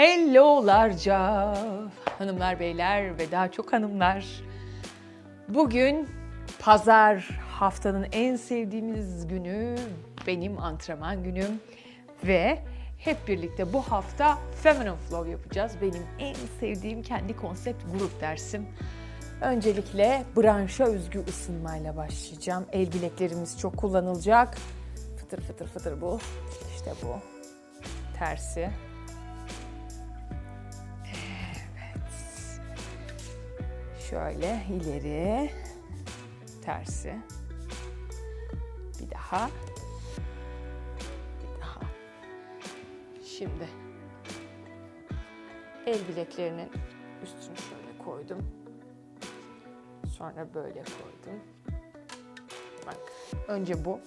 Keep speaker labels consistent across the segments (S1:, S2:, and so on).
S1: Hello'larca hanımlar beyler ve daha çok hanımlar. Bugün pazar haftanın en sevdiğimiz günü benim antrenman günüm ve hep birlikte bu hafta Feminine Flow yapacağız. Benim en sevdiğim kendi konsept grup dersim. Öncelikle branşa özgü ısınmayla başlayacağım. El bileklerimiz çok kullanılacak. Fıtır fıtır fıtır bu. İşte bu. Tersi. Şöyle ileri, tersi. Bir daha. Bir daha. Şimdi el bileklerinin üstünü şöyle koydum. Sonra böyle koydum. Bak önce bu.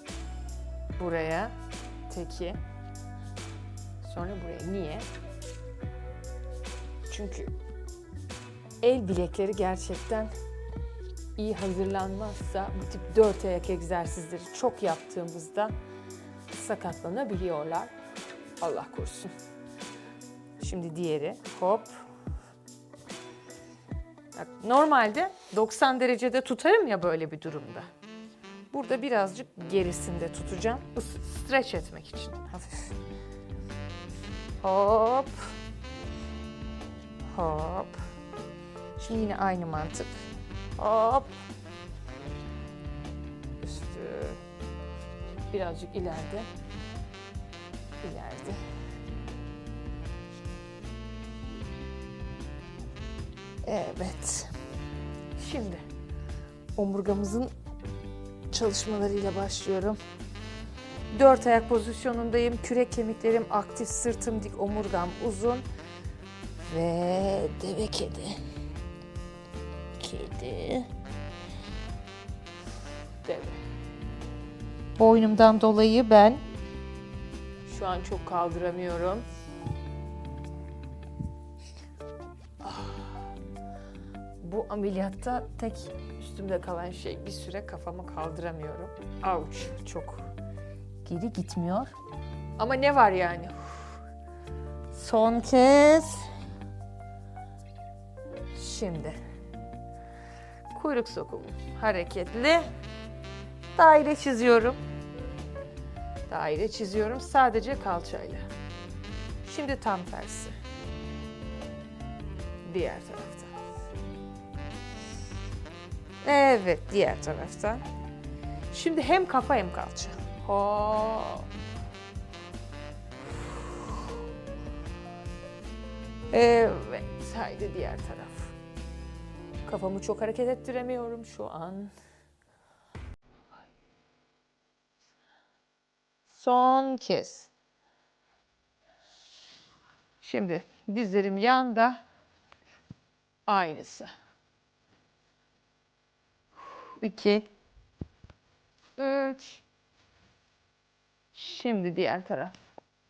S1: Buraya teki. Sonra buraya. Niye? Çünkü el bilekleri gerçekten iyi hazırlanmazsa bu tip dört ayak egzersizleri çok yaptığımızda sakatlanabiliyorlar. Allah korusun. Şimdi diğeri hop. Bak, normalde 90 derecede tutarım ya böyle bir durumda. Burada birazcık gerisinde tutacağım. Stretch etmek için hafif. Hop. Hop. Şimdi yine aynı mantık. Hop. Üstü. Birazcık ileride. İleride. Evet. Şimdi omurgamızın çalışmalarıyla başlıyorum. Dört ayak pozisyonundayım. Kürek kemiklerim aktif, sırtım dik, omurgam uzun. Ve deve kedi. Kedi. Boynumdan dolayı ben şu an çok kaldıramıyorum. Ah. Bu ameliyatta tek üstümde kalan şey bir süre kafamı kaldıramıyorum. Avuç çok geri gitmiyor. Ama ne var yani? Son kez. Şimdi kuyruk sokumu hareketli. Daire çiziyorum. Daire çiziyorum sadece kalçayla. Şimdi tam tersi. Diğer tarafta. Evet, diğer taraftan. Şimdi hem kafa hem kalça. Hop. Evet, haydi diğer taraf. Kafamı çok hareket ettiremiyorum şu an. Son kez. Şimdi dizlerim yanda. Aynısı. İki. Üç. Şimdi diğer taraf.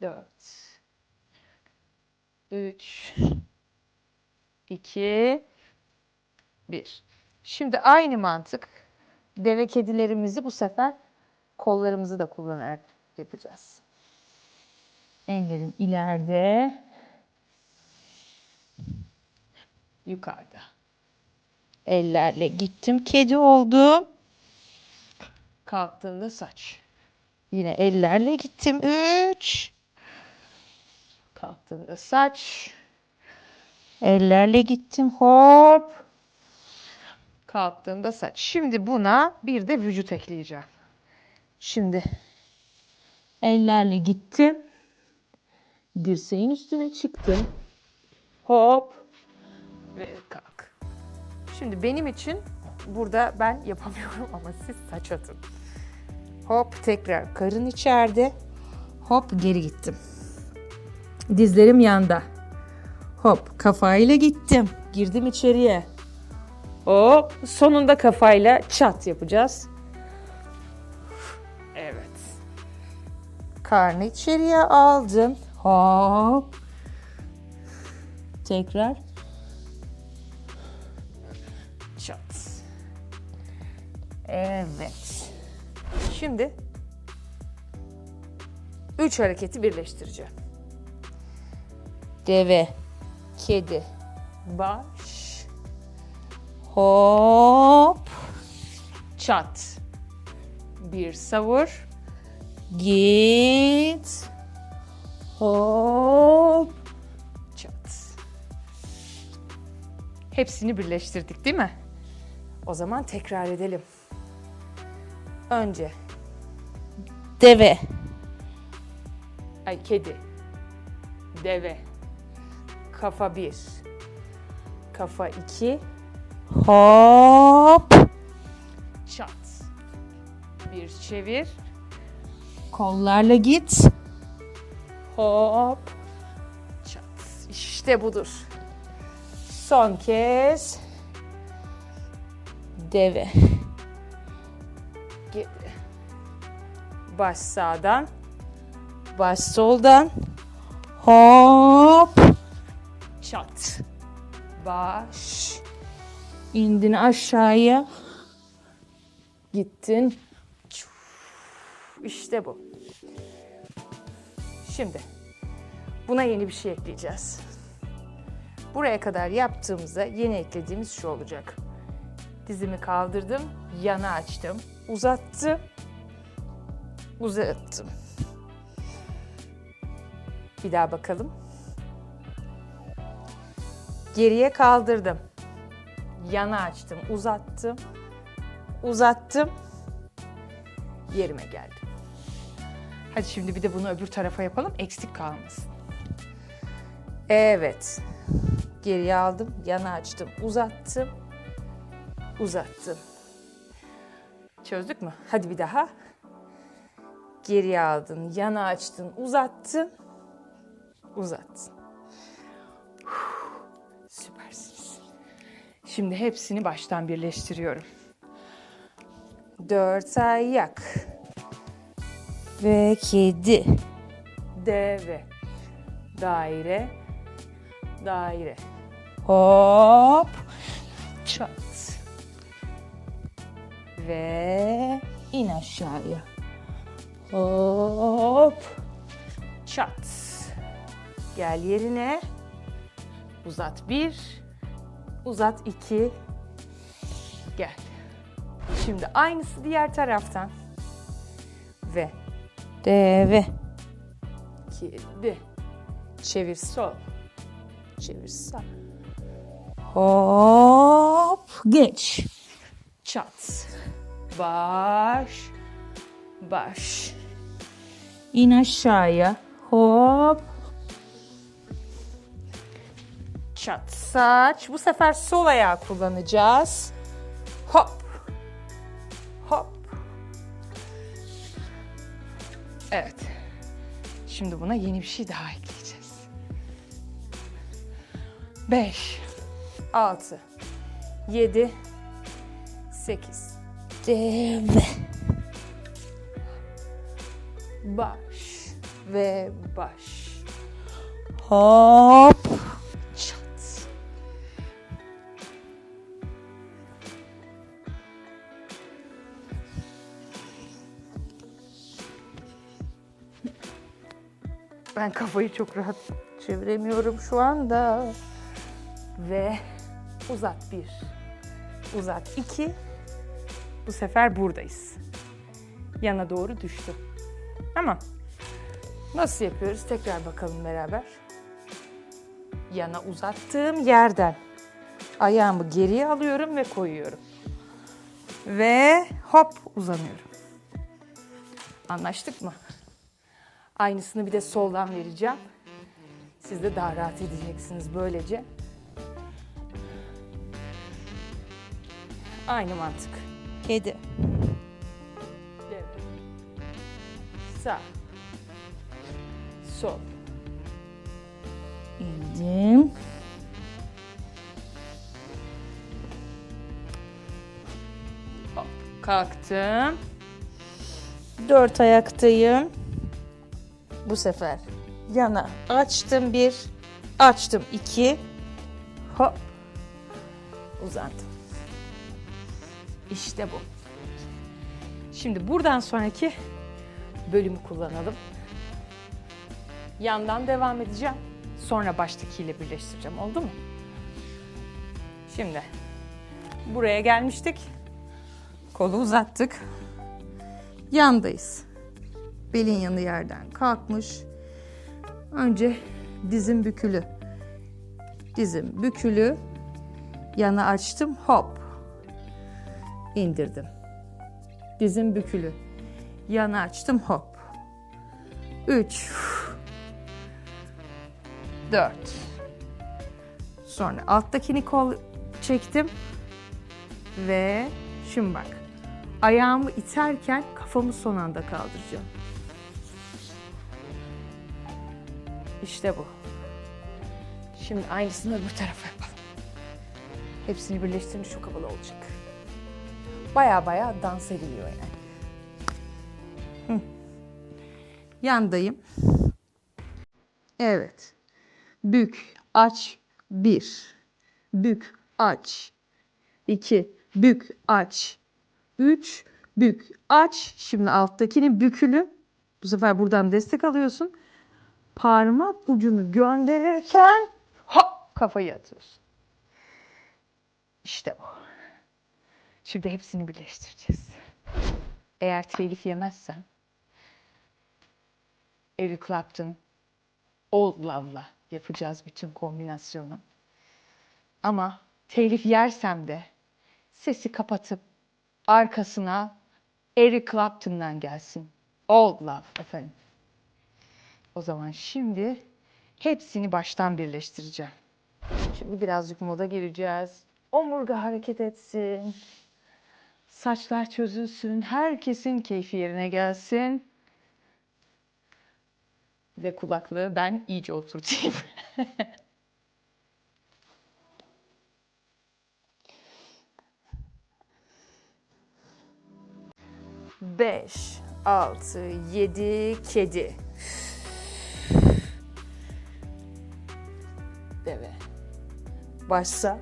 S1: Dört. Üç. iki, Bir. Şimdi aynı mantık. Deve kedilerimizi bu sefer kollarımızı da kullanarak yapacağız. Engelim ileride. Yukarıda. Ellerle gittim. Kedi oldum. Kalktığımda saç. Yine ellerle gittim. Üç. Kalktığımda saç. Ellerle gittim. Hop. Kalktığımda saç. Şimdi buna bir de vücut ekleyeceğim. Şimdi ellerle gittim. Dirseğin üstüne çıktım. Hop. Ve kalk. Şimdi benim için burada ben yapamıyorum ama siz saç atın. Hop tekrar karın içeride. Hop geri gittim. Dizlerim yanda. Hop kafayla gittim. Girdim içeriye. Hop sonunda kafayla çat yapacağız. Evet. Karnı içeriye aldım. Hop. Tekrar. Çat. Evet. Şimdi üç hareketi birleştireceğim. deve, kedi, baş, hop, çat, bir savur, git, hop, çat. Hepsini birleştirdik değil mi? O zaman tekrar edelim. Önce deve, ay kedi, deve, kafa bir, kafa iki, hop, çat. Bir çevir, kollarla git, hop, çat. İşte budur. Son kez. Deve, kedi, baş sağdan, baş soldan, hop, çat, baş, indin aşağıya, gittin, işte bu. Şimdi buna yeni bir şey ekleyeceğiz. Buraya kadar yaptığımızda yeni eklediğimiz şu olacak. Dizimi kaldırdım, yana açtım, uzattım, uzattım. Bir daha bakalım. Geriye kaldırdım. Yana açtım, uzattım. Uzattım. Yerime geldim. Hadi şimdi bir de bunu öbür tarafa yapalım, eksik kalmasın. Evet. Geriye aldım, yana açtım, uzattım. Uzattım. Çözdük mü? Hadi bir daha. Geriye aldın, yana açtın, uzattın. Uzattın. Şimdi hepsini baştan birleştiriyorum. Dört ayak. Ve kedi. Deve. Daire. Daire. Hop. Çat. Ve in aşağıya. Hop. Çat. Gel yerine. Uzat bir. Uzat iki. Gel. Şimdi aynısı diğer taraftan. Ve deve. Kedi. Çevir sol. Çevir sağ. Hop. Geç. Çat. Baş. Baş. İn aşağıya. Hop. Çat. Saç. Bu sefer sol ayağı kullanacağız. Hop. Hop. Evet. Şimdi buna yeni bir şey daha ekleyeceğiz. Beş, altı, yedi, sekiz. Deve. Baş ve baş. Hop. Ben kafayı çok rahat çeviremiyorum şu anda. Ve uzat bir. Uzat iki. Bu sefer buradayız. Yana doğru düştü. Tamam. Nasıl yapıyoruz? Tekrar bakalım beraber. Yana uzattığım yerden ayağımı geriye alıyorum ve koyuyorum. Ve hop uzanıyorum. Anlaştık mı? Aynısını bir de soldan vereceğim. Siz de daha rahat edeceksiniz böylece. Aynı mantık. Kedi. Deve. Sağ. Sol. İndim. Hop, kalktım. Dört ayaktayım. Bu sefer yana açtım bir, açtım iki, hop, uzandım. İşte bu. Şimdi buradan sonraki bölümü kullanalım. Yandan devam edeceğim. Sonra baştakiyle birleştireceğim. Oldu mu? Şimdi buraya gelmiştik. Kolu uzattık.
S2: Yandayız. Belin yanı yerden kalkmış. Önce dizim bükülü. Dizim bükülü. Yana açtım. Hop. İndirdim. Dizim bükülü. Yana açtım. Hop. 3 4 Sonra alttakini kol çektim. Ve şimdi bak. Ayağımı iterken kafamı son anda kaldıracağım.
S1: İşte bu. Şimdi aynısını öbür tarafa yapalım. Hepsini birleştirince çok havalı olacak. Baya baya dans ediliyor yani.
S2: Yandayım. Evet. Bük, aç, bir. Bük, aç. İki, bük, aç. Üç, bük, aç. Şimdi alttakini bükülü. Bu sefer buradan destek alıyorsun. Parmak ucunu gönderirken
S1: Hop kafayı atıyorsun. İşte bu. Şimdi hepsini birleştireceğiz. Eğer telif yemezsen Eric Clapton Old Love'la yapacağız bütün kombinasyonu. Ama telif yersem de sesi kapatıp arkasına Eric Clapton'dan gelsin. Old Love efendim. O zaman şimdi hepsini baştan birleştireceğim. Şimdi birazcık moda gireceğiz. Omurga hareket etsin. Saçlar çözülsün. Herkesin keyfi yerine gelsin. Ve kulaklığı ben iyice oturtayım. Beş, altı, yedi, kedi. Başsa.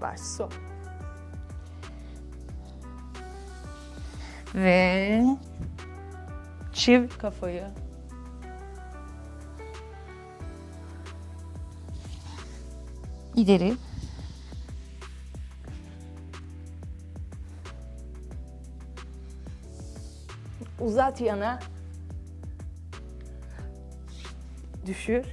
S1: Başsa. Ve çiv kafayı.
S2: ileri.
S1: Uzat yana. Düşür.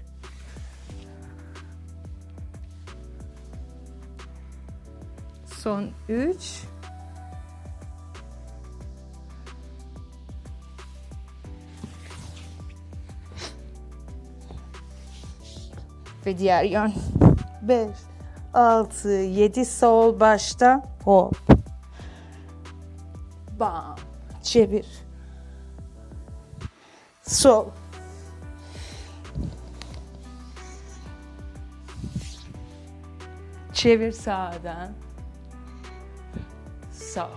S2: Son üç. Ve diğer yön. Beş, altı, yedi sol başta. Hop.
S1: Bam.
S2: Çevir. Sol.
S1: Çevir sağdan. Sağ.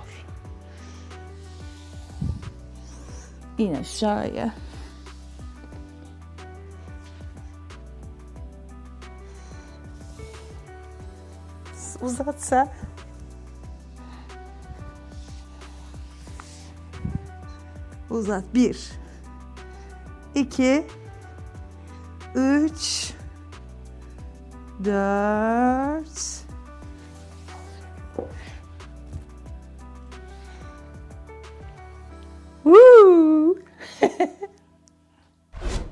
S2: İn aşağıya. Uzatsa. Uzat. Bir. iki, Üç. Dört.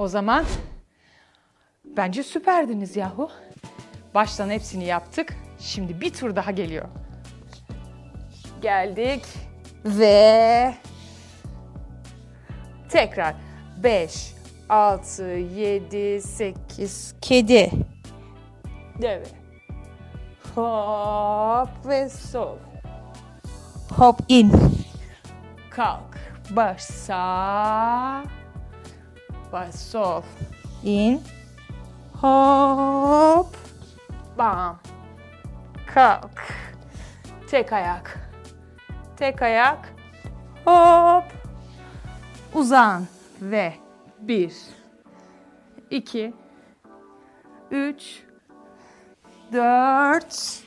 S1: O zaman bence süperdiniz yahu. Baştan hepsini yaptık. Şimdi bir tur daha geliyor. Geldik ve tekrar 5, 6, 7, 8
S2: Kedi.
S1: deve. Hop ve sol.
S2: Hop in.
S1: Kalk. Baş Baş sol.
S2: in. Hop.
S1: Bam. Kalk. Tek ayak. Tek ayak. Hop. Uzan. Ve bir. iki, Üç. Dört.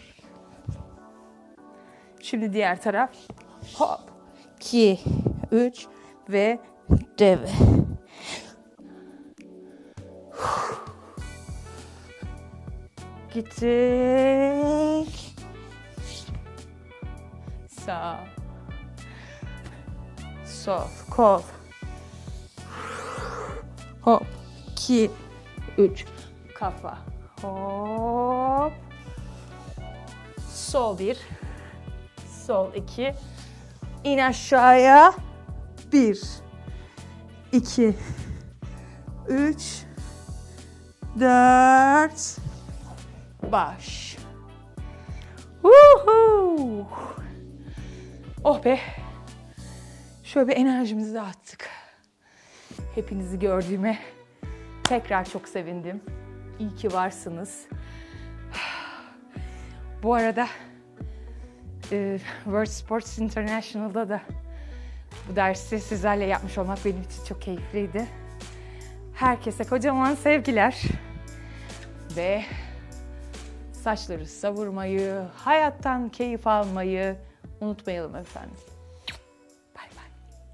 S1: Şimdi diğer taraf. Hop.
S2: 2, 3 ve deve. Gittik.
S1: Sağ.
S2: Sol. Kol. Hop. 2 3
S1: Kafa.
S2: Hop.
S1: Sol bir. Sol iki.
S2: İn aşağıya. 1 2 3 4
S1: Baş. Woohoo! Oh be. Şöyle bir enerjimizi dağıttık. Hepinizi gördüğüme tekrar çok sevindim. İyi ki varsınız. Bu arada e, World Sports International'da da bu dersi sizlerle yapmış olmak benim için çok keyifliydi. Herkese kocaman sevgiler. Ve saçları savurmayı, hayattan keyif almayı unutmayalım efendim.